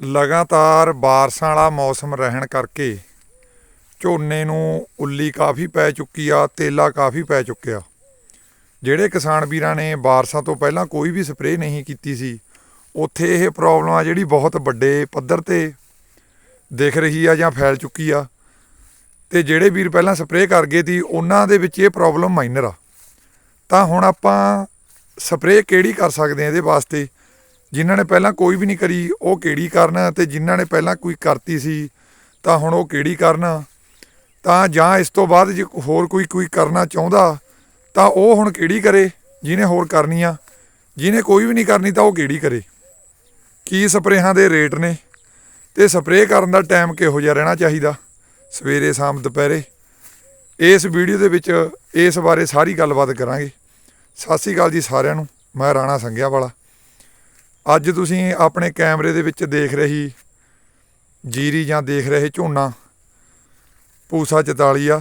ਲਗਾਤਾਰ ਬਾਰਸਾਂ ਵਾਲਾ ਮੌਸਮ ਰਹਿਣ ਕਰਕੇ ਝੋਨੇ ਨੂੰ ਉੱਲੀ ਕਾਫੀ ਪੈ ਚੁੱਕੀ ਆ, ਤੇਲਾ ਕਾਫੀ ਪੈ ਚੁੱਕਿਆ। ਜਿਹੜੇ ਕਿਸਾਨ ਵੀਰਾਂ ਨੇ ਬਾਰਸਾਂ ਤੋਂ ਪਹਿਲਾਂ ਕੋਈ ਵੀ ਸਪਰੇਅ ਨਹੀਂ ਕੀਤੀ ਸੀ, ਉੱਥੇ ਇਹ ਪ੍ਰੋਬਲਮ ਆ ਜਿਹੜੀ ਬਹੁਤ ਵੱਡੇ ਪੱਧਰ ਤੇ ਦਿਖ ਰਹੀ ਆ ਜਾਂ ਫੈਲ ਚੁੱਕੀ ਆ। ਤੇ ਜਿਹੜੇ ਵੀਰ ਪਹਿਲਾਂ ਸਪਰੇਅ ਕਰ ਗਏ ਸੀ, ਉਹਨਾਂ ਦੇ ਵਿੱਚ ਇਹ ਪ੍ਰੋਬਲਮ ਮਾਈਨਰ ਆ। ਤਾਂ ਹੁਣ ਆਪਾਂ ਸਪਰੇਅ ਕਿਹੜੀ ਕਰ ਸਕਦੇ ਆ ਇਹਦੇ ਵਾਸਤੇ? ਜਿਨ੍ਹਾਂ ਨੇ ਪਹਿਲਾਂ ਕੋਈ ਵੀ ਨਹੀਂ ਕਰੀ, ਉਹ ਕਿਹੜੀ ਕਰਨ ਤੇ ਜਿਨ੍ਹਾਂ ਨੇ ਪਹਿਲਾਂ ਕੋਈ ਕਰਤੀ ਸੀ, ਤਾਂ ਹੁਣ ਉਹ ਕਿਹੜੀ ਕਰਨ? ਤਾਂ ਜਾਂ ਇਸ ਤੋਂ ਬਾਅਦ ਜੇ ਹੋਰ ਕੋਈ ਕੋਈ ਕਰਨਾ ਚਾਹੁੰਦਾ, ਤਾਂ ਉਹ ਹੁਣ ਕਿਹੜੀ ਕਰੇ? ਜਿਹਨੇ ਹੋਰ ਕਰਨੀ ਆ। ਜਿਹਨੇ ਕੋਈ ਵੀ ਨਹੀਂ ਕਰਨੀ, ਤਾਂ ਉਹ ਕਿਹੜੀ ਕਰੇ? ਕੀ ਸਪਰੇਹਾਂ ਦੇ ਰੇਟ ਨੇ? ਤੇ ਸਪਰੇਅ ਕਰਨ ਦਾ ਟਾਈਮ ਕਿਹੋ ਜਿਹਾ ਰਹਿਣਾ ਚਾਹੀਦਾ? ਸਵੇਰੇ, ਸ਼ਾਮ, ਦੁਪਹਿਰੇ। ਇਸ ਵੀਡੀਓ ਦੇ ਵਿੱਚ ਇਸ ਬਾਰੇ ਸਾਰੀ ਗੱਲਬਾਤ ਕਰਾਂਗੇ। ਸਤਿ ਸ਼੍ਰੀ ਅਕਾਲ ਜੀ ਸਾਰਿਆਂ ਨੂੰ। ਮੈਂ ਰਾਣਾ ਸੰਘਿਆ ਵਾਲਾ ਅੱਜ ਤੁਸੀਂ ਆਪਣੇ ਕੈਮਰੇ ਦੇ ਵਿੱਚ ਦੇਖ ਰਹੀ ਜੀਰੀ ਜਾਂ ਦੇਖ ਰਹੇ ਝੋਨਾ, ਪੂਸਾ 44 ਆ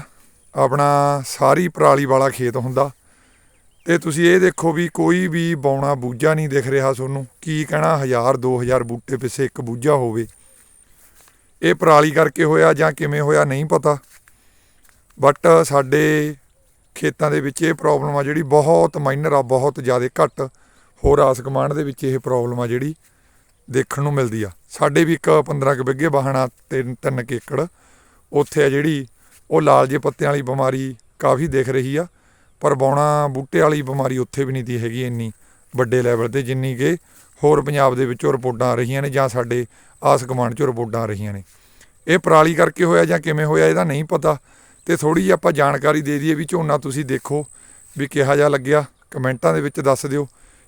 ਆਪਣਾ ਸਾਰੀ ਪਰਾਲੀ ਵਾਲਾ ਖੇਤ ਹੁੰਦਾ। ਤੇ ਤੁਸੀਂ ਇਹ ਦੇਖੋ ਵੀ ਕੋਈ ਵੀ ਬੌਣਾ ਬੂਝਾ ਨਹੀਂ ਦਿਖ ਰਿਹਾ ਤੁਹਾਨੂੰ। ਕੀ ਕਹਿਣਾ 1000 2000 ਬੂਟੇ ਪਿੱਛੇ ਇੱਕ ਬੂਝਾ ਹੋਵੇ। ਇਹ ਪਰਾਲੀ ਕਰਕੇ ਹੋਇਆ ਜਾਂ ਕਿਵੇਂ ਹੋਇਆ ਨਹੀਂ ਪਤਾ। ਬਟ ਸਾਡੇ ਖੇਤਾਂ ਦੇ ਵਿੱਚ ਇਹ ਪ੍ਰੋਬਲਮ ਆ ਜਿਹੜੀ ਬਹੁਤ ਮਾਈਨਰ ਆ, ਬਹੁਤ ਜ਼ਿਆਦਾ ਘੱਟ। ਹੋਰ ਆਸ ਕਮਾਂਡ ਦੇ ਵਿੱਚ ਇਹ ਪ੍ਰੋਬਲਮ ਆ ਜਿਹੜੀ ਦੇਖਣ ਨੂੰ ਮਿਲਦੀ ਆ। ਸਾਡੇ ਵੀ ਇੱਕ 15 ਕੁ ਬਿੱਗੇ ਬਾਹਣਾ ਤਿੰਨ ਤਿੰਨ ਕੁ ਏਕੜ। ਉੱਥੇ ਆ ਜਿਹੜੀ ਉਹ ਲਾਲ ਜੇ ਪੱਤਿਆਂ ਵਾਲੀ ਬਿਮਾਰੀ ਕਾਫੀ ਦਿਖ ਰਹੀ ਆ, ਪਰ ਬੌਣਾ ਬੂਟੇ ਵਾਲੀ ਬਿਮਾਰੀ ਉੱਥੇ ਵੀ ਨਹੀਂ ਦੀ ਹੈਗੀ ਇੰਨੀ ਵੱਡੇ ਲੈਵਲ ਤੇ, ਜਿੰਨੀ ਕਿ ਹੋਰ ਪੰਜਾਬ ਦੇ ਵਿੱਚੋਂ ਰਿਪੋਰਟਾਂ ਆ ਰਹੀਆਂ ਨੇ ਜਾਂ ਸਾਡੇ ਆਸ ਕਮਾਂਡ ਚੋਂ ਰਿਪੋਰਟਾਂ ਆ ਰਹੀਆਂ ਨੇ। ਇਹ ਪਰਾਲੀ ਕਰਕੇ ਹੋਇਆ ਜਾਂ ਕਿਵੇਂ ਹੋਇਆ ਇਹਦਾ ਨਹੀਂ ਪਤਾ ਤੇ ਥੋੜੀ ਜਿਹੀ ਆਪਾਂ ਜਾਣਕਾਰੀ ਦੇ ਦਈਏ ਵੀ ਝੋਨਾ ਤੁਸੀਂ ਦੇਖੋ ਵੀ ਕਿਹਾ ਜਿਹਾ ਲੱਗਿਆ। ਕਮੈਂਟਾਂ ਦੇ ਵਿੱਚ ਦੱਸ ਦਿਓ।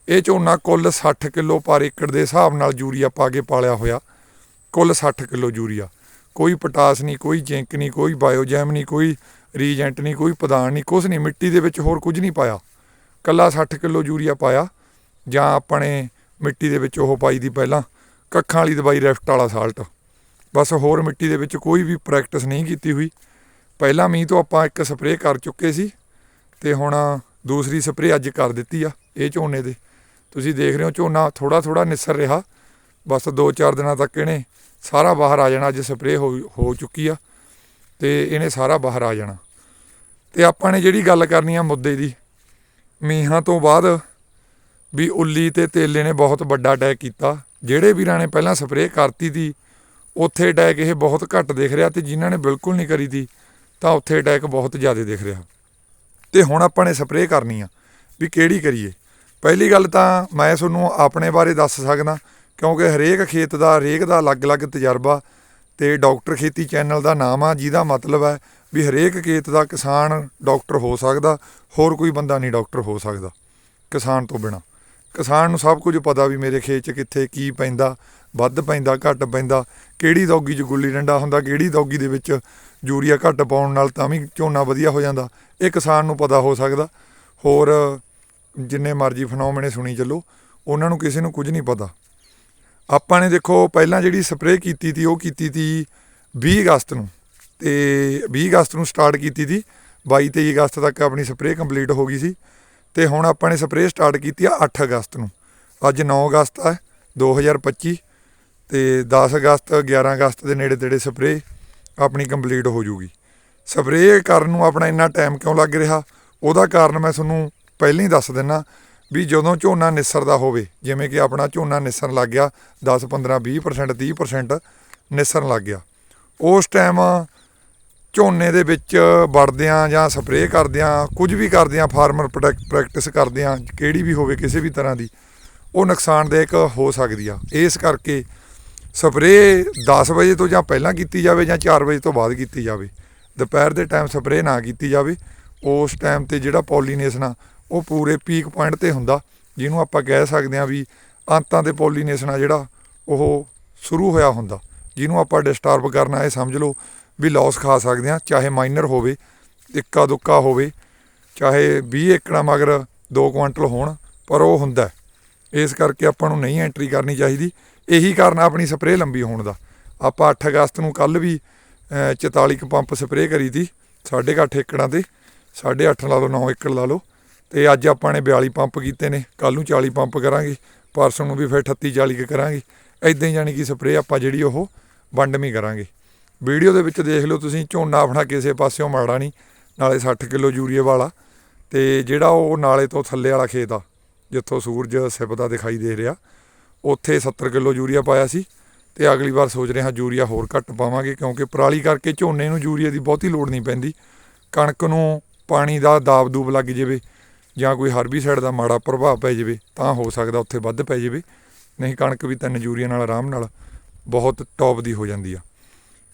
ਇਹ ਝੋਨਾ ਕੁੱਲ 60 ਕਿਲੋ ਪਰ ਏਕੜ ਦੇ ਹਿਸਾਬ ਨਾਲ ਯੂਰੀਆ ਪਾ ਕੇ ਪਾਲਿਆ ਹੋਇਆ। ਕੁੱਲ 60 ਕਿਲੋ ਯੂਰੀਆ। ਕੋਈ ਪੋਟਾਸ ਨਹੀਂ, ਕੋਈ ਜ਼ਿੰਕ ਨਹੀਂ, ਕੋਈ ਬਾਇਓਜੈਮ ਨਹੀਂ, ਕੋਈ ਰੀਜੈਂਟ ਨਹੀਂ, ਕੋਈ ਪਦਾਨ ਨਹੀਂ ਕੁਝ ਨਹੀਂ, ਮਿੱਟੀ ਦੇ ਵਿੱਚ ਹੋਰ ਕੁਝ ਨਹੀਂ ਪਾਇਆ। ਕੱਲਾ 60 ਕਿਲੋ ਯੂਰੀਆ ਪਾਇਆ। ਜਾਂ ਆਪਣੇ ਮਿੱਟੀ ਦੇ ਵਿੱਚ ਉਹ ਪਾਈ ਦੀ ਪਹਿਲਾਂ। ਕੱਖਾਂ ਵਾਲੀ ਦਵਾਈ ਰੈਫਟ ਵਾਲਾ ਸਾਲਟ। ਬਸ ਹੋਰ ਮਿੱਟੀ ਦੇ ਵਿੱਚ ਕੋਈ ਵੀ ਪ੍ਰੈਕਟਿਸ ਨਹੀਂ ਕੀਤੀ ਹੋਈ। ਪਹਿਲਾਂ ਮੀਂਹ ਤੋਂ ਆਪਾਂ ਇੱਕ ਸਪਰੇਅ ਕਰ ਚੁੱਕੇ ਸੀ। ਤੇ ਹੁਣ ਦੂਸਰੀ ਸਪਰੇਅ ਅੱਜ ਕਰ ਦਿੱਤੀ ਆ, ਇਹ ਝੋਨੇ ਦੇ। ਤੁਸੀਂ ਦੇਖ ਰਹੇ ਹੋ ਝੋਨਾ ਥੋੜਾ ਥੋੜਾ ਨਿਸਰ ਰਿਹਾ। ਬਸ 2-4 ਦਿਨਾਂ ਤੱਕ ਇਹਨੇ ਸਾਰਾ ਬਾਹਰ ਆ ਜਾਣਾ, ਅੱਜ ਸਪਰੇਅ ਹੋ ਹੋ ਚੁੱਕੀ ਆ ਤੇ ਇਹਨੇ ਸਾਰਾ ਬਾਹਰ ਆ ਜਾਣਾ। ਤੇ ਆਪਾਂ ਨੇ ਜਿਹੜੀ ਗੱਲ ਕਰਨੀ ਆ ਮੁੱਦੇ ਦੀ, ਮੀਂਹਾਂ ਤੋਂ ਬਾਅਦ ਵੀ ਉੱਲੀ ਤੇ ਤੇਲੇ ਨੇ ਬਹੁਤ ਵੱਡਾ ਅਟੈਕ ਕੀਤਾ। ਜਿਹੜੇ ਵੀਰਾਂ ਨੇ ਪਹਿਲਾਂ ਸਪਰੇਅ ਕਰਤੀ ਸੀ ਉੱਥੇ ਅਟੈਕ ਇਹ ਬਹੁਤ ਘੱਟ ਦਿਖ ਰਿਹਾ ਤੇ ਜਿਨ੍ਹਾਂ ਨੇ ਬਿਲਕੁਲ ਨਹੀਂ ਕਰੀ ਤੀ, ਤਾਂ ਉੱਥੇ ਅਟੈਕ ਬਹੁਤ ਜ਼ਿਆਦਾ ਦਿਖ ਰਿਹਾ। ਤੇ ਹੁਣ ਆਪਾਂ ਨੇ ਸਪਰੇਅ ਕਰਨੀ ਆ ਵੀ ਕਿਹੜੀ ਕਰੀਏ? ਪਹਿਲੀ ਗੱਲ ਤਾਂ ਮੈਂ ਤੁਹਾਨੂੰ ਆਪਣੇ ਬਾਰੇ ਦੱਸ ਸਕਦਾ, ਕਿਉਂਕਿ ਹਰੇਕ ਖੇਤ ਦਾ, ਹਰੇਕ ਦਾ ਅਲੱਗ-ਅਲੱਗ ਤਜਰਬਾ ਤੇ ਡਾਕਟਰ ਖੇਤੀ ਚੈਨਲ ਦਾ ਨਾਮ ਆ, ਜਿਹਦਾ ਮਤਲਬ ਹੈ ਵੀ ਹਰੇਕ ਖੇਤ ਦਾ ਕਿਸਾਨ ਡਾਕਟਰ ਹੋ ਸਕਦਾ, ਹੋਰ ਕੋਈ ਬੰਦਾ ਨਹੀਂ ਡਾਕਟਰ ਹੋ ਸਕਦਾ, ਕਿਸਾਨ ਤੋਂ ਬਿਨਾ। ਕਿਸਾਨ ਨੂੰ ਸਭ ਕੁਝ ਪਤਾ ਵੀ ਮੇਰੇ ਖੇਤ 'ਚ ਕਿੱਥੇ ਕੀ ਪੈਂਦਾ, ਵੱਧ ਪੈਂਦਾ, ਘੱਟ ਪੈਂਦਾ, ਕਿਹੜੀ ਦੌਗੀ 'ਚ ਗੁੱਲੀ ਡੰਡਾ ਹੁੰਦਾ, ਕਿਹੜੀ ਦੌਗੀ ਦੇ ਵਿੱਚ ਯੂਰੀਆ ਘੱਟ ਪਾਉਣ ਨਾਲ ਤਾਂ ਵੀ ਝੋਨਾ ਵਧੀਆ ਹੋ ਜਾਂਦਾ, ਇਹ ਕਿਸਾਨ ਨੂੰ ਪਤਾ ਹੋ ਸਕਦਾ। ਹੋਰ ਜਿੰਨੇ ਮਰਜ਼ੀ ਫਨੋਮਨੇ ਸੁਣੀ ਚੱਲੋ, ਉਹਨਾਂ ਨੂੰ ਕਿਸੇ ਨੂੰ ਕੁਝ ਨਹੀਂ ਪਤਾ। ਆਪਾਂ ਨੇ ਦੇਖੋ, ਪਹਿਲਾਂ ਜਿਹੜੀ ਸਪਰੇਅ ਕੀਤੀ ਤੀ, ਉਹ ਕੀਤੀ ਤੀ 20 ਅਗਸਤ ਨੂੰ। ਤੇ 20 ਅਗਸਤ ਨੂੰ ਸਟਾਰਟ ਕੀਤੀ ਤੀ। 22 23 ਅਗਸਤ ਤੱਕ ਆਪਣੀ ਸਪਰੇਅ ਕੰਪਲੀਟ ਹੋ ਗਈ ਸੀ। ਤੇ ਹੁਣ ਆਪਾਂ ਨੇ ਸਪਰੇਅ ਸਟਾਰਟ ਕੀਤੀ ਆ 8 ਅਗਸਤ ਨੂੰ। ਅੱਜ 9 ਅਗਸਤ ਆ 2025 ਤੇ 10 ਅਗਸਤ 11 ਅਗਸਤ ਦੇ ਨੇੜੇ ਤੇੜੇ ਸਪਰੇਅ ਆਪਣੀ ਕੰਪਲੀਟ ਹੋ ਜੂਗੀ। ਸਪਰੇਅ ਕਰਨ ਨੂੰ ਆਪਣਾ ਇੰਨਾ ਟਾਈਮ ਕਿਉਂ ਲੱਗ ਰਿਹਾ? ਉਹਦਾ ਕਾਰਨ ਮੈਂ ਤੁਹਾਨੂੰ ਪਹਿਲਾਂ ਹੀ ਦੱਸ ਦਿੰਨਾ ਵੀ ਜਦੋਂ ਝੋਨਾ ਨਿਸਰਦਾ ਹੋਵੇ, ਜਿਵੇਂ ਕਿ ਆਪਣਾ ਝੋਨਾ ਨਿਸਰਨ ਲੱਗ ਗਿਆ 10 15 20% 30% ਨਿਸਰਨ ਲੱਗ ਗਿਆ। ਉਸ ਟਾਈਮ ਝੋਨੇ ਦੇ ਵਿੱਚ ਵੜਦਿਆਂ ਜਾਂ ਸਪਰੇਅ ਕਰਦਿਆਂ, ਕੁਝ ਵੀ ਕਰਦਿਆਂ ਫਾਰਮਰ ਪ੍ਰੈਕਟਿਸ ਕਰਦਿਆਂ, ਕਿਹੜੀ ਵੀ ਹੋਵੇ, ਕਿਸੇ ਵੀ ਤਰ੍ਹਾਂ ਦੀ, ਉਹ ਨੁਕਸਾਨਦਾਇਕ ਹੋ ਸਕਦੀ ਆ। ਇਸ ਕਰਕੇ ਸਪਰੇਅ 10 ਵਜੇ ਤੋਂ ਜਾਂ ਪਹਿਲਾਂ ਕੀਤੀ ਜਾਵੇ ਜਾਂ 4 ਵਜੇ ਤੋਂ ਬਾਅਦ ਕੀਤੀ ਜਾਵੇ। ਦੁਪਹਿਰ ਦੇ ਟਾਈਮ ਸਪਰੇਅ ਨਾ ਕੀਤੀ ਜਾਵੇ। ਉਸ ਟਾਈਮ ਤੇ ਜਿਹੜਾ ਪੋਲੀਨੇਸ਼ਨ ਆ ਉਹ ਪੂਰੇ ਪੀਕ ਪੁਆਇੰਟ ਤੇ ਹੁੰਦਾ ਜਿਹਨੂੰ ਆਪਾਂ ਕਹਿ ਸਕਦੇ ਹਾਂ ਵੀ ਅੰਤਾਂ ਤੇ ਪੋਲੀਨੇਸ਼ਨ ਆ ਜਿਹੜਾ ਉਹ ਸ਼ੁਰੂ ਹੋਇਆ ਹੁੰਦਾ। ਜਿਹਨੂੰ ਆਪਾਂ ਡਿਸਟਰਬ ਕਰਨਾ ਇਹ ਸਮਝ ਲਓ ਵੀ ਲਾਸ ਖਾ ਸਕਦੇ ਹਾਂ ਚਾਹੇ ਮਾਈਨਰ ਹੋਵੇ ਇੱਕਾ ਦੁੱਕਾ ਹੋਵੇ ਚਾਹੇ 20 ਏਕੜਾ ਮਗਰ 2 ਕੁਆਂਟਲ ਹੋਣ ਪਰ ਉਹ ਹੁੰਦਾ ਇਸ ਕਰਕੇ ਆਪਾਂ ਨੂੰ ਨਹੀਂ ਐਂਟਰੀ ਕਰਨੀ ਚਾਹੀਦੀ। ਇਹੀ ਕਾਰਨ ਆਪਣੀ ਸਪਰੇਅ ਲੰਬੀ ਹੋਣ ਦਾ। ਆਪਾਂ 8 ਅਗਸਤ ਨੂੰ ਕੱਲ ਵੀ ਅਹ, 44 ਕੁ ਪੰਪ ਸਪਰੇਅ ਕਰੀ ਤੀ 8.5 ਏਕੜਾਂ ਤੇ 8.5 ਲਾ ਲਓ 9 ਏਕੜ ਲਾ ਲਓ। ਤੇ ਅੱਜ ਆਪਾਂ ਨੇ 42 ਪੰਪ ਕੀਤੇ ਨੇ ਕੱਲ ਨੂੰ 40 ਪੰਪ ਕਰਾਂਗੇ, ਪਰਸੋਂ ਨੂੰ ਵੀ ਫਿਰ 38 40 ਕੁ ਕਰਾਂਗੇ। ਇਦਾਂ ਹੀ ਜਾਣੀ ਕਿ ਸਪਰੇਅ ਆਪਾਂ ਜਿਹੜੀ ਉਹ ਵੰਡਵੀਂ ਕਰਾਂਗੇ। ਵੀਡੀਓ ਦੇ ਵਿੱਚ ਦੇਖ ਲਓ ਤੁਸੀਂ, ਝੋਨਾ ਆਪਣਾ ਕਿਸੇ ਪਾਸਿਓਂ ਮਾੜਾ ਨਹੀਂ, ਨਾਲੇ 60 ਕਿਲੋ ਯੂਰੀਏ ਵਾਲਾ ਤੇ ਜਿਹੜਾ ਉਹ ਨਾਲੇ ਤੋਂ ਥੱਲੇ ਵਾਲਾ ਖੇਤ ਆ, ਜਿੱਥੋਂ ਸੂਰਜ ਸਿਪਦਾ ਦਿਖਾਈ ਦੇ ਰਿਹਾ, ਉੱਥੇ 70 ਕਿਲੋ ਯੂਰੀਆ ਪਾਇਆ ਸੀ ਤੇ ਅਗਲੀ ਵਾਰ ਸੋਚ ਰਹੇ ਹਾਂ ਯੂਰੀਆ ਹੋਰ ਘੱਟ ਪਾਵਾਂਗੇ, ਕਿਉਂਕਿ ਪਰਾਲੀ ਕਰਕੇ ਝੋਨੇ ਨੂੰ ਯੂਰੀਆ ਦੀ ਬਹੁਤੀ ਲੋੜ ਨਹੀਂ ਪੈਂਦੀ। ਕਣਕ ਨੂੰ ਪਾਣੀ ਦਾ ਦਾਬ ਦੂਬ ਲੱਗ ਜਾਵੇ ਜਾਂ ਕੋਈ ਹਰਬੀਸਾਈਡ ਦਾ ਮਾੜਾ ਪ੍ਰਭਾਵ ਪੈ ਜਾਵੇ, ਤਾਂ ਹੋ ਸਕਦਾ ਉੱਥੇ ਵੱਧ ਪੈ ਜਾਵੇ। ਨਹੀਂ ਕਣਕ ਵੀ ਤਿੰਨ ਯੂਰੀਆ ਨਾਲ ਆਰਾਮ ਨਾਲ ਬਹੁਤ ਟੌਪ ਦੀ ਹੋ ਜਾਂਦੀ ਆ।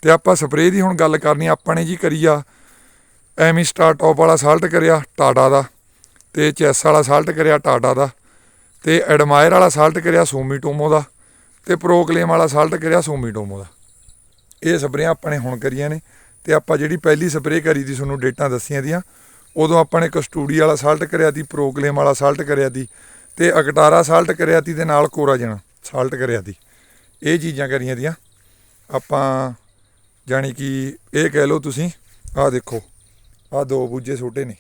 ਤੇ ਆਪਾਂ ਸਪਰੇਅ ਦੀ ਹੁਣ ਗੱਲ ਕਰਨੀ ਆਪਾਂ ਨੇ ਜੀ ਕਰੀ ਆ ਐਮੀ ਸਟਾਰ ਟੌਪ ਵਾਲਾ ਸਾਲਟ ਕਰਿਆ ਟਾਟਾ ਦਾ, ਤੇ ਚੈਸ ਵਾਲਾ ਸਾਲਟ ਕਰਿਆ ਟਾਟਾ ਦਾ, ਤੇ ਐਡਮਾਇਰ ਵਾਲਾ ਸਾਲਟ ਕਰਿਆ ਸੋਮੀਟੋਮੋ ਦਾ, ਤੇ ਪ੍ਰੋਕਲੇਮ ਵਾਲਾ ਸਾਲਟ ਕਰਿਆ ਸੋਮੀਟੋਮੋ ਦਾ। ਇਹ ਸਪਰੇਅ ਆਪਾਂ ਨੇ ਹੁਣ ਕਰੀਆਂ ਨੇ, ਤੇ ਆਪਾਂ ਜਿਹੜੀ ਪਹਿਲੀ ਸਪਰੇਅ ਕਰੀ ਦੀ, ਤੁਹਾਨੂੰ ਡੇਟਾਂ ਦੱਸੀਆਂ ਦੀਆਂ ਉਦੋਂ ਆਪਾਂ ਨੇ ਕਸਟੂਡੀ ਵਾਲਾ ਸਾਲਟ ਕਰਿਆ ਦੀ ਪ੍ਰੋਕਲੇਮ ਵਾਲਾ ਸਾਲਟ ਕਰਿਆ ਦੀ ਤੇ ਅਕਟਾਰਾ ਸਾਲਟ ਕਰਿਆ ਦੀ ਤੇ ਨਾਲ ਕੋਰਾਜਨ ਸਾਲਟ ਕਰਿਆ ਦੀ ਇਹ ਚੀਜ਼ਾਂ ਕਰੀਆਂ ਦੀਆਂ। ਆਪਾਂ ਜਾਣੀ ਕਿ ਇਹ ਕਹਿ ਲਓ ਤੁਸੀਂ, ਆਹ ਦੇਖੋ, ਆਹ ਦੋ ਬੂਝੇ ਛੋਟੇ ਨੇ।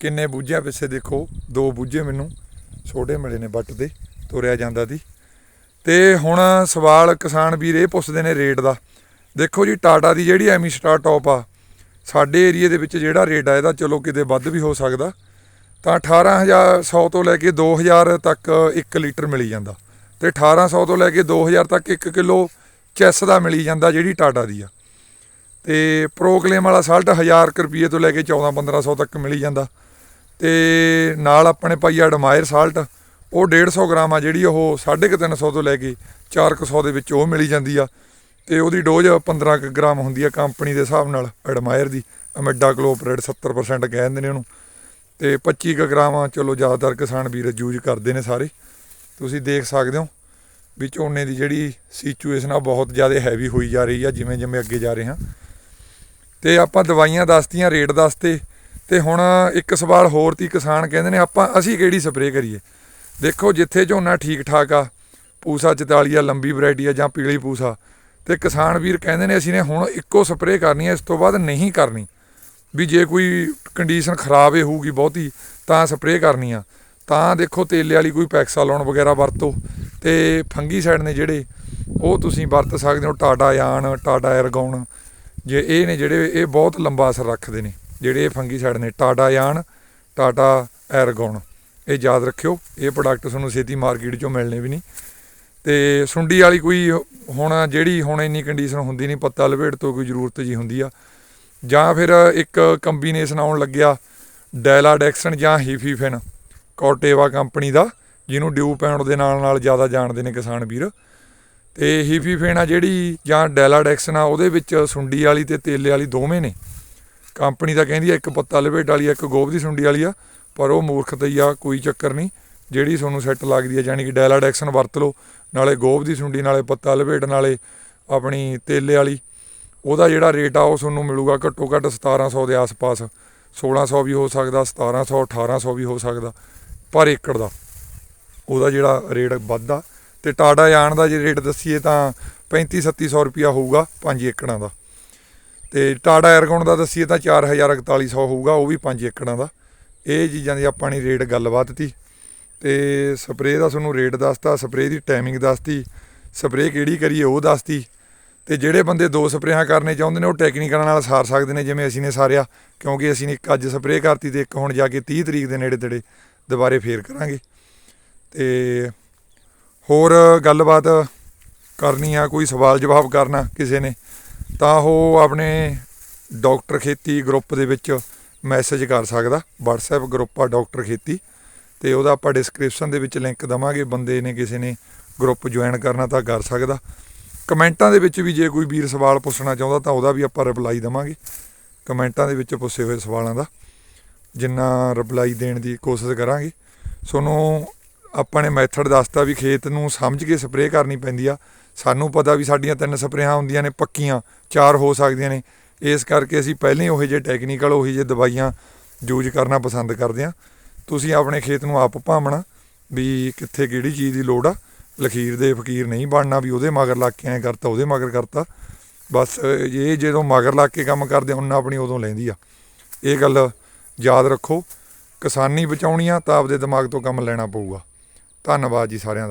ਕਿੰਨੇ ਬੂਝਿਆਂ ਪਿੱਛੇ ਦੇਖੋ, ਦੋ ਬੂਝੇ ਮੈਨੂੰ ਛੋਟੇ ਮਿਲੇ ਨੇ ਬੱਟ ਦੇ ਤੁਰਿਆ ਜਾਂਦਾ ਦੀ ਤੇ ਹੁਣ ਸਵਾਲ ਕਿਸਾਨ ਵੀਰ ਇਹ ਪੁੱਛਦੇ ਨੇ ਰੇਟ ਦਾ। ਦੇਖੋ ਜੀ, ਟਾਟਾ ਦੀ ਜਿਹੜੀ ਐਮੀ ਸਟਾਰ ਟੌਪ ਆ ਸਾਡੇ ਏਰੀਏ ਦੇ ਵਿੱਚ ਜਿਹੜਾ ਰੇਟ ਆ ਇਹਦਾ ਚਲੋ ਕਿਤੇ ਵੱਧ ਵੀ ਹੋ ਸਕਦਾ, ਤਾਂ 18100 ਤੋਂ ਲੈ ਕੇ 2000 ਤੱਕ 1 ਲੀਟਰ ਮਿਲੀ ਜਾਂਦਾ ਤੇ 1800 ਤੋਂ ਲੈ ਕੇ 2000 ਤੱਕ 1 ਕਿਲੋ ਚੈਸ ਦਾ ਮਿਲੀ ਜਾਂਦਾ ਜਿਹੜੀ ਟਾਟਾ ਦੀ ਆ। ਤੇ ਪ੍ਰੋਕਲੇਮ ਵਾਲਾ ਸਾਲਟ 1000 ਕੁ ਰੁਪਏ ਤੋਂ ਲੈ ਕੇ 14 1500 ਤੱਕ ਮਿਲੀ ਜਾਂਦਾ ਤੇ ਨਾਲ ਆਪਣੇ ਭਾਈ ਅਡਮਾਇਰ ਸਾਲਟ, ਉਹ 150 ਗ੍ਰਾਮ ਆ ਜਿਹੜੀ ਉਹ 350 ਤੋਂ ਲੈ ਕੇ 400 ਦੇ ਵਿੱਚ ਉਹ ਮਿਲੀ ਜਾਂਦੀ ਆ। ਤੇ ਉਹਦੀ ਡੋਜ਼ 15 ਕੁ ਗ੍ਰਾਮ ਹੁੰਦੀ ਆ ਕੰਪਨੀ ਦੇ ਹਿਸਾਬ ਨਾਲ, ਐਡਮਾਇਰ ਦੀ। ਅਮੈਡਾ ਕਲੋਪਰੇਟ 70% ਕਹਿ ਦਿੰਦੇ ਨੇ ਉਹਨੂੰ। ਤੇ 25 ਕੁ ਗ੍ਰਾਮ ਆ ਚਲੋ ਜ਼ਿਆਦਾਤਰ ਕਿਸਾਨ ਵੀਰ ਯੂਜ਼ ਕਰਦੇ ਨੇ ਸਾਰੇ। ਤੁਸੀਂ ਦੇਖ ਸਕਦੇ ਹੋ ਵੀ ਝੋਨੇ ਦੀ ਜਿਹੜੀ ਸਿਚੁਏਸ਼ਨ ਆ ਬਹੁਤ ਜ਼ਿਆਦਾ ਹੈਵੀ ਹੋਈ ਜਾ ਰਹੀ ਆ ਜਿਵੇਂ ਜਿਵੇਂ ਅੱਗੇ ਜਾ ਰਹੇ ਹਾਂ। ਤੇ ਆਪਾਂ ਦਵਾਈਆਂ ਦੱਸਤੀਆਂ ਰੇਟ ਦੱਸਤੇ। ਤੇ ਹੁਣ ਇੱਕ ਸਵਾਲ ਹੋਰ ਤੀ ਕਿਸਾਨ ਕਹਿੰਦੇ ਨੇ, ਆਪਾਂ, ਅਸੀਂ ਕਿਹੜੀ ਸਪਰੇਅ ਕਰੀਏ? ਦੇਖੋ, ਜਿੱਥੇ ਝੋਨਾ ਠੀਕ ਠਾਕ ਆ, ਪੂਸਾ 44 ਆ, ਲੰਬੀ ਵੈਰਾਈਟੀ ਆ ਜਾਂ ਪੀਲੀ ਪੂਸਾ ਤੇ ਕਿਸਾਨ ਵੀਰ ਕਹਿੰਦੇ ਨੇ ਅਸੀਂ ਨੇ ਹੁਣ ਇੱਕੋ ਸਪਰੇਅ ਕਰਨੀ ਹੈ, ਇਸ ਤੋਂ ਬਾਅਦ ਨਹੀਂ ਕਰਨੀ। ਵੀ ਜੇ ਕੋਈ ਕੰਡੀਸ਼ਨ ਖਰਾਬ ਹੀ ਹੋਊਗੀ ਬਹੁਤੀ, ਤਾਂ ਸਪਰੇਅ ਕਰਨੀ ਆ। ਤਾਂ ਦੇਖੋ ਤੇਲੇ ਵਾਲੀ ਕੋਈ ਪੈਕਸਾਲੋਨ ਵਗੈਰਾ ਵਰਤੋ ਤੇ ਫੰਗੀਸਾਈਡ ਨੇ ਜਿਹੜੇ, ਉਹ ਤੁਸੀਂ ਵਰਤ ਸਕਦੇ ਹੋ ਟਾਟਾ ਯਾਨ ਟਾਟਾ ਐਰਗੌਨ। ਜੇ ਇਹ ਨੇ ਜਿਹੜੇ, ਇਹ ਬਹੁਤ ਲੰਬਾ ਅਸਰ ਰੱਖਦੇ ਨੇ, ਜਿਹੜੇ ਇਹ ਫੰਗੀਸਾਈਡ ਨੇ ਟਾਟਾ ਯਾਨ ਟਾਟਾ ਐਰਗੌਨ। ਇਹ ਯਾਦ ਰੱਖਿਓ, ਇਹ ਪ੍ਰੋਡਕਟ ਤੁਹਾਨੂੰ ਛੇਤੀ ਮਾਰਕੀਟ 'ਚੋਂ ਮਿਲਣੇ ਵੀ ਨਹੀਂ। ਤੇ ਸੁੰਡੀ ਵਾਲੀ ਕੋਈ ਹੁਣ ਜਿਹੜੀ ਹੁਣ ਇੰਨੀ ਕੰਡੀਸ਼ਨ ਹੁੰਦੀ ਨਹੀਂ, ਪੱਤਾ ਲਪੇਟ ਤੋਂ ਕੋਈ ਜ਼ਰੂਰਤ ਜੀ ਹੁੰਦੀ ਆ। ਜਾਂ ਫਿਰ ਇੱਕ ਕੰਬੀਨੇਸ਼ਨ ਆਉਣ ਲੱਗਿਆ ਡੈਲਾਡੈਕਸਨ ਜਾਂ ਹੀਫੀਫਿਨ ਕੋਟੇਵਾ ਕੰਪਨੀ ਦਾ, ਜਿਹਨੂੰ ਡਿਊ ਪੈਣ ਦੇ ਨਾਲ ਨਾਲ ਜ਼ਿਆਦਾ ਜਾਣਦੇ ਨੇ ਕਿਸਾਨ ਵੀਰ। ਤੇ ਹੀਫੀਫਿਨ ਆ ਜਿਹੜੀ ਜਾਂ ਡੈਲਾਡੈਕਸਨ ਆ, ਉਹਦੇ ਵਿੱਚ ਸੁੰਡੀ ਵਾਲੀ ਤੇ ਤੇਲੇ ਵਾਲੀ ਦੋਵੇਂ ਨੇ। ਕੰਪਨੀ ਤਾਂ ਕਹਿੰਦੀ ਆ, ਇੱਕ ਪੱਤਾ ਲਪੇਟ ਵਾਲੀ ਆ ਇੱਕ ਗੋਭ ਦੀ ਸੁੰਡੀ ਵਾਲੀ ਆ, ਪਰ ਉਹ ਮੂਰਖਤਾ ਹੀ ਆ, ਕੋਈ ਚੱਕਰ ਨਹੀਂ। ਜਿਹੜੀ ਤੁਹਾਨੂੰ ਸੈੱਟ ਲੱਗਦੀ ਹੈ ਯਾਨੀ ਕਿ ਡੈਲਾਡੈਕਸਨ ਵਰਤ ਲਓ ਨਾਲੇ ਗੋਭ ਦੀ ਸੁੰਡੀ, ਨਾਲੇ ਪੱਤਾ ਲਪੇਟ, ਨਾਲੇ ਆਪਣੀ ਤੇਲੇ ਵਾਲੀ, ਉਹਦਾ ਜਿਹੜਾ ਰੇਟ ਆ ਉਹ ਤੁਹਾਨੂੰ ਮਿਲੂਗਾ ਘੱਟੋ ਘੱਟ 1700 ਦੇ ਆਸ-ਪਾਸ। 1600 ਵੀ ਹੋ ਸਕਦਾ 1700 1800 ਵੀ ਹੋ ਸਕਦਾ, ਪਰ ਏਕੜ ਦਾ। ਉਹਦਾ ਜਿਹੜਾ ਰੇਟ ਵੱਧਦਾ ਤੇ ਟਾਟਾ ਜਾਣ ਦਾ ਜੇ ਰੇਟ ਦੱਸੀਏ ਤਾਂ 35 3700 ਰੁਪਿਆ ਹੋਊਗਾ 5 ਏਕੜਾਂ ਦਾ। ਤੇ ਟਾਟਾ ਐਰਗੌਨ ਦਾ ਦੱਸੀਏ ਤਾਂ 4400 ਹੋਊਗਾ, ਉਹ ਵੀ 5 ਏਕੜਾਂ ਦਾ। ਇਹ ਚੀਜ਼ਾਂ ਦੀ ਆਪਾਂ ਨੇ ਰੇਟ ਗੱਲਬਾਤ ਤੀ। ਤੇ ਸਪਰੇਅ ਦਾ ਤੁਹਾਨੂੰ ਰੇਟ ਦੱਸਤਾ, ਸਪਰੇਅ ਦੀ ਟਾਈਮਿੰਗ ਦੱਸਤੀ, ਸਪਰੇਅ ਕਿਹੜੀ ਕਰੀਏ ਉਹ ਦੱਸਤੀ। ਤੇ ਜਿਹੜੇ ਬੰਦੇ ਦੋ ਸਪਰੇਆਂ ਕਰਨੇ ਚਾਹੁੰਦੇ ਨੇ, ਉਹ ਟੈਕਨੀਕਲਾਂ ਨਾਲ ਸਾਰ ਸਕਦੇ ਨੇ, ਜਿਵੇਂ ਅਸੀਂ ਨੇ ਸਾਰਿਆ, ਕਿਉਂਕਿ ਅਸੀਂ ਨੇ ਇੱਕ ਅੱਜ ਸਪਰੇਅ ਕਰਤੀ ਤੇ ਇੱਕ ਹੁਣ ਜਾ ਕੇ 30 ਤਰੀਕ ਦੇ ਨੇੜੇ ਤੇੜੇ ਦੁਬਾਰੇ ਫੇਰ ਕਰਾਂਗੇ। ਤੇ ਹੋਰ ਗੱਲਬਾਤ ਕਰਨੀ ਆ, ਕੋਈ ਸਵਾਲ ਜਵਾਬ ਕਰਨਾ ਕਿਸੇ ਨੇ, ਤਾਂ ਉਹ ਆਪਣੇ ਡਾਕਟਰ ਖੇਤੀ ਗਰੁੱਪ ਦੇ ਵਿੱਚ ਮੈਸੇਜ ਕਰ ਸਕਦਾ। WhatsApp ਗਰੁੱਪ ਆ ਡਾਕਟਰ ਖੇਤੀ। ਤੇ ਉਹਦਾ ਆਪਾਂ ਡਿਸਕ੍ਰਿਪਸ਼ਨ ਦੇ ਵਿੱਚ ਲਿੰਕ ਦਵਾਂਗੇ, ਬੰਦੇ ਨੇ ਕਿਸੇ ਨੇ ਗਰੁੱਪ ਜੁਆਇਨ ਕਰਨਾ ਤਾਂ ਕਰ ਸਕਦਾ। ਕਮੈਂਟਾਂ ਦੇ ਵਿੱਚ ਵੀ ਜੇ ਕੋਈ ਵੀਰ ਸਵਾਲ ਪੁੱਛਣਾ ਚਾਹੁੰਦਾ ਤਾਂ ਉਹਦਾ ਵੀ ਆਪਾਂ ਰਿਪਲਾਈ ਦਵਾਂਗੇ। ਕਮੈਂਟਾਂ ਦੇ ਵਿੱਚ ਪੁੱਛੇ ਹੋਏ ਸਵਾਲਾਂ ਦਾ, ਜਿੰਨਾ ਰਿਪਲਾਈ ਦੇਣ ਦੀ ਕੋਸ਼ਿਸ਼ ਕਰਾਂਗੇ। ਸੋਨੂੰ ਆਪਾਂ ਨੇ ਮੈਥਡ ਦੱਸਤਾ ਵੀ ਖੇਤ ਨੂੰ ਸਮਝ ਕੇ ਸਪਰੇਅ ਕਰਨੀ ਪੈਂਦੀ ਆ। ਸਾਨੂੰ ਪਤਾ ਵੀ ਸਾਡੀਆਂ ਤਿੰਨ ਸਪਰੇਆਂ ਹੁੰਦੀਆਂ ਨੇ, ਪੱਕੀਆਂ, ਚਾਰ ਹੋ ਸਕਦੀਆਂ ਨੇ। ਇਸ ਕਰਕੇ ਅਸੀਂ ਪਹਿਲਾਂ ਹੀ ਉਹੇ ਜਿਹੇ ਟੈਕਨੀਕਲ ਉਹੀ ਜਿਹੇ ਦਵਾਈਆਂ ਯੂਜ਼ ਕਰਨਾ ਪਸੰਦ ਕਰਦੇ ਆ। ਤੁਸੀਂ ਆਪਣੇ ਖੇਤ ਨੂੰ ਆਪ ਭਾਵਣਾ ਵੀ ਕਿੱਥੇ ਕਿਹੜੀ ਚੀਜ਼ ਦੀ ਲੋੜ ਆ? ਲਖੀਰ ਦੇ ਫਕੀਰ ਨਹੀਂ ਬਣਨਾ ਵੀ ਉਹਦੇ ਮਗਰ ਲੱਗ ਕੇ ਐਂ ਕਰਤਾ, ਉਹਦੇ ਮਗਰ ਕਰਤਾ। ਬਸ ਇਹ ਜਦੋਂ ਮਗਰ ਲੱਗ ਕੇ ਕੰਮ ਕਰਦੇ ਉਹਨਾਂ ਆਪਣੀ ਉਦੋਂ ਲੈਂਦੀ ਆ। ਇਹ ਗੱਲ ਯਾਦ ਰੱਖੋ। ਕਿਸਾਨੀ ਬਚਾਉਣੀ ਆ ਤਾਂ ਆਪਦੇ ਦਿਮਾਗ ਤੋਂ ਕੰਮ ਲੈਣਾ ਪਊਗਾ। ਧੰਨਵਾਦ ਜੀ ਸਾਰਿਆਂ ਦਾ।